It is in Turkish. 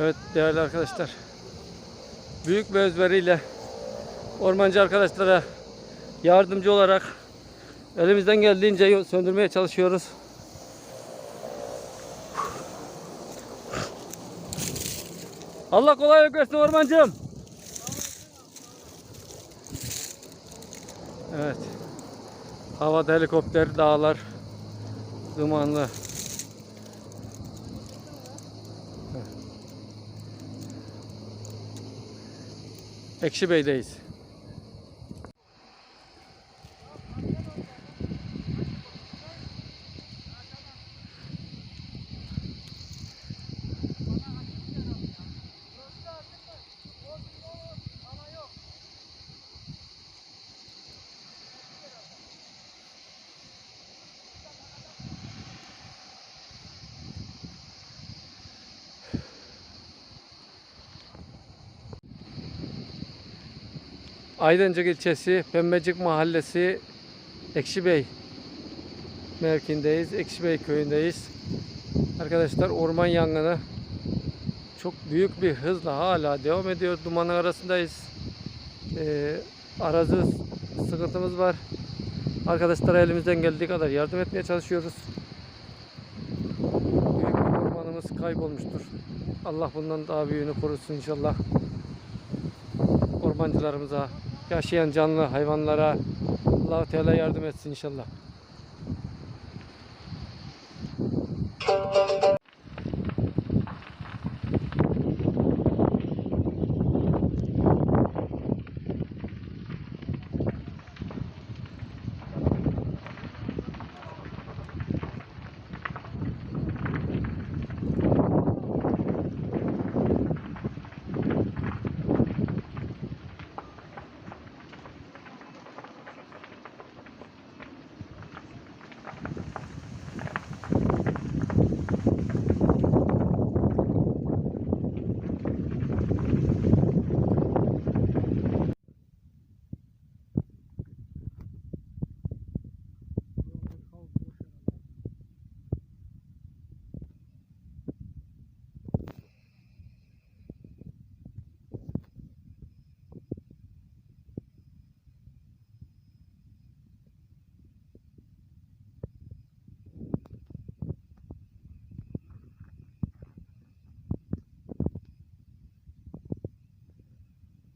Evet değerli arkadaşlar. Büyük bir özveriyle ormancı arkadaşlara yardımcı olarak elimizden geldiğince söndürmeye çalışıyoruz. Allah kolaylık versin ormancım. Evet. Havada helikopter, dağlar, dumanlı. Ekşi Bey'deyiz. Aydıncık ilçesi Pembecik Mahallesi Ekşibey mevkindeyiz. Ekşibey köyündeyiz. Arkadaşlar orman yangını çok büyük bir hızla hala devam ediyor. Dumanın arasındayız. Ee, arazi sıkıntımız var. Arkadaşlara elimizden geldiği kadar yardım etmeye çalışıyoruz. Büyük bir ormanımız kaybolmuştur. Allah bundan daha büyüğünü korusun inşallah ormancılarımıza, yaşayan canlı hayvanlara allah Teala yardım etsin inşallah.